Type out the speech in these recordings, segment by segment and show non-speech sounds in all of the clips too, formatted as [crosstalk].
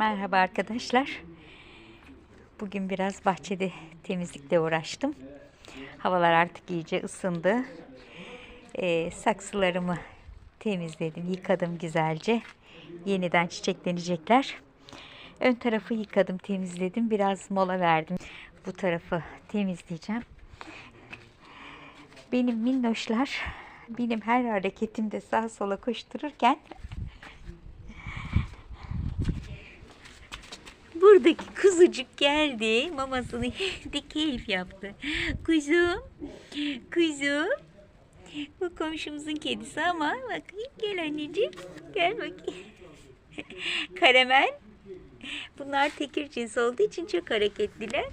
Merhaba arkadaşlar. Bugün biraz bahçede temizlikle uğraştım. Havalar artık iyice ısındı. Ee, saksılarımı temizledim, yıkadım güzelce. Yeniden çiçeklenecekler. Ön tarafı yıkadım, temizledim. Biraz mola verdim. Bu tarafı temizleyeceğim. Benim minnoşlar benim her hareketimde sağa sola koştururken Buradaki kuzucuk geldi. Mamasını [laughs] yedi, keyif yaptı. Kuzum, kuzum. Bu komşumuzun kedisi ama bakayım gel anneciğim. Gel bakayım. [laughs] Karamel. Bunlar tekir cins olduğu için çok hareketliler.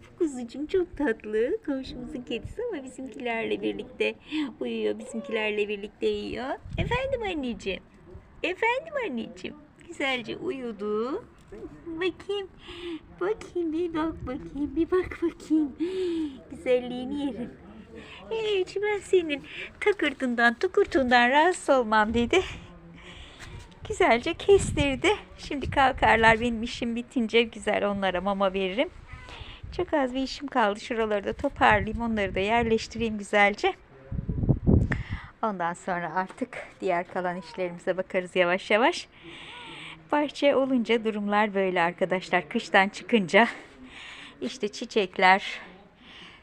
Bu kuzucuğum çok tatlı. Komşumuzun kedisi ama bizimkilerle birlikte uyuyor. Bizimkilerle birlikte yiyor. Efendim anneciğim. Efendim anneciğim. Güzelce uyudu. Bakayım. Bakayım bir bak bakayım. Bir bak bakayım. Güzelliğini yerim. Evet ben senin takırtından tukurtundan rahatsız olmam dedi. Güzelce kestirdi. Şimdi kalkarlar benim işim bitince güzel onlara mama veririm. Çok az bir işim kaldı. Şuraları da toparlayayım. Onları da yerleştireyim güzelce. Ondan sonra artık diğer kalan işlerimize bakarız yavaş yavaş. Bahçe olunca durumlar böyle arkadaşlar. Kıştan çıkınca [laughs] işte çiçekler,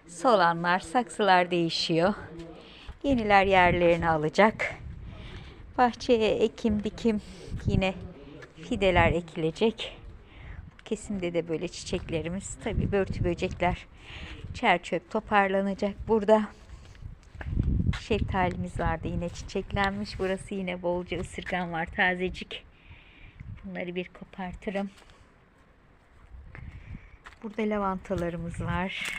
solanlar, saksılar değişiyor. Yeniler yerlerini alacak. Bahçeye ekim dikim yine fideler ekilecek. Bu kesimde de böyle çiçeklerimiz tabii börtü böcekler çer çöp toparlanacak burada. Şeftalimiz vardı yine çiçeklenmiş. Burası yine bolca ısırgan var tazecik. Bunları bir kopartırım. Burada lavantalarımız var.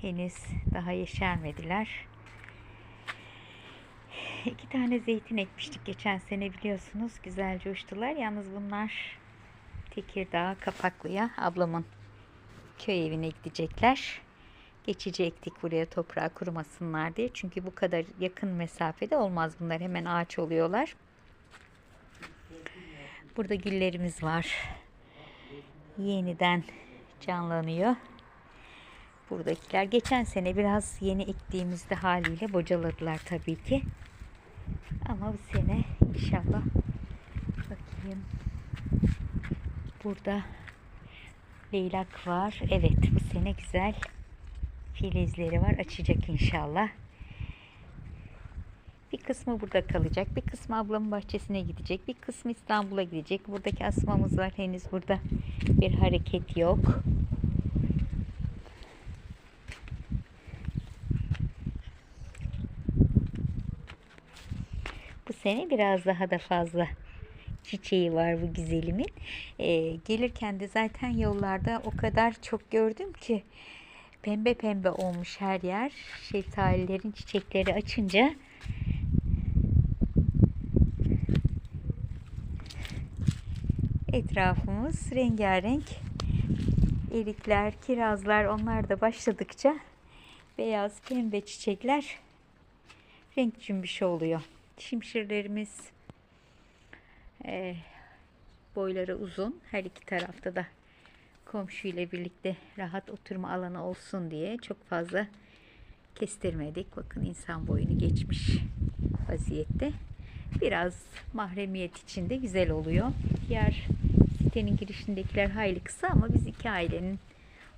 Henüz daha yeşermediler. İki tane zeytin ekmiştik geçen sene biliyorsunuz. Güzelce uçtular. Yalnız bunlar Tekirdağ Kapaklı'ya ablamın köy evine gidecekler. Geçici ektik buraya toprağa kurumasınlar diye. Çünkü bu kadar yakın mesafede olmaz bunlar. Hemen ağaç oluyorlar. Burada güllerimiz var. Yeniden canlanıyor. Buradakiler geçen sene biraz yeni ektiğimizde haliyle bocaladılar tabii ki. Ama bu sene inşallah bakayım. Burada leylak var. Evet bu sene güzel filizleri var. Açacak inşallah. Bir kısmı burada kalacak. Bir kısmı ablamın bahçesine gidecek. Bir kısmı İstanbul'a gidecek. Buradaki asmamız var. Henüz burada bir hareket yok. Bu sene biraz daha da fazla çiçeği var bu güzelimin. Ee, gelirken de zaten yollarda o kadar çok gördüm ki pembe pembe olmuş her yer. Şeftalilerin çiçekleri açınca etrafımız rengarenk. Erikler, kirazlar onlar da başladıkça beyaz pembe çiçekler renk cümbüşü oluyor. Şimşirlerimiz e, boyları uzun. Her iki tarafta da komşu ile birlikte rahat oturma alanı olsun diye çok fazla kestirmedik. Bakın insan boyunu geçmiş vaziyette. Biraz mahremiyet içinde güzel oluyor. Diğer sitenin girişindekiler hayli kısa ama biz iki ailenin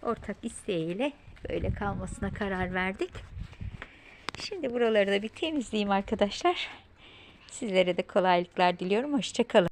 ortak isteğiyle böyle kalmasına karar verdik. Şimdi buraları da bir temizleyeyim arkadaşlar. Sizlere de kolaylıklar diliyorum. Hoşçakalın.